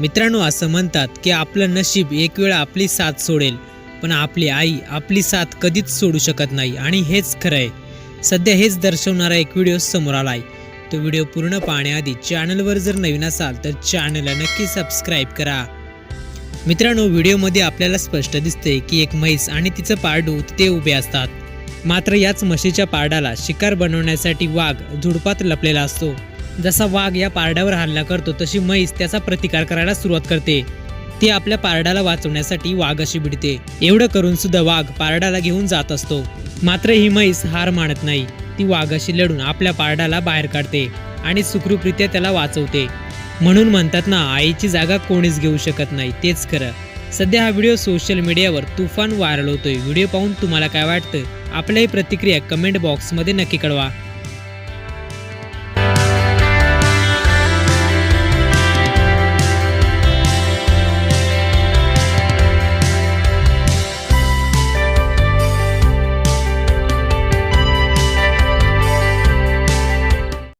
मित्रांनो असं म्हणतात की आपलं नशीब एक वेळ आपली साथ सोडेल पण आपली आई आपली साथ कधीच सोडू शकत नाही. आणि हेच खरं आहे. सध्या हेच दर्शवणारा एक व्हिडिओ समोर आलाय. तो व्हिडिओ पूर्ण पाहण्याआधी चॅनलवर जर नवीन असाल तर चॅनलला नक्की सबस्क्राईब करा. मित्रांनो व्हिडिओमध्ये आपल्याला स्पष्ट दिसते की एक म्हैस आणि तिचं पारडू ते उभे असतात. मात्र याच म्हशीच्या पारडाला शिकार बनवण्यासाठी वाघ झुडपात लपलेला असतो. जसा वाघ या पारड्यावर हल्ला करतो तशी म्हैस त्याचा प्रतिकार करायला सुरुवात करते. ती आपल्या पारडाला वाचवण्यासाठी वाघाशी भिडते. एवढं करून सुद्धा वाघ पारडाला घेऊन जात असतो. मात्र ही म्हैस हार मानत नाही. ती वाघाशी लढून आपल्या पारडाला बाहेर काढते आणि सुखरूपरित्या त्याला वाचवते. म्हणून म्हणतात ना आईची जागा कोणीच घेऊ शकत नाही. तेच खरं. सध्या हा व्हिडिओ सोशल मीडियावर तुफान व्हायरल होतोय. व्हिडिओ पाहून तुम्हाला काय वाटतं? आपल्याही प्रतिक्रिया कमेंट बॉक्समध्ये नक्की कळवा.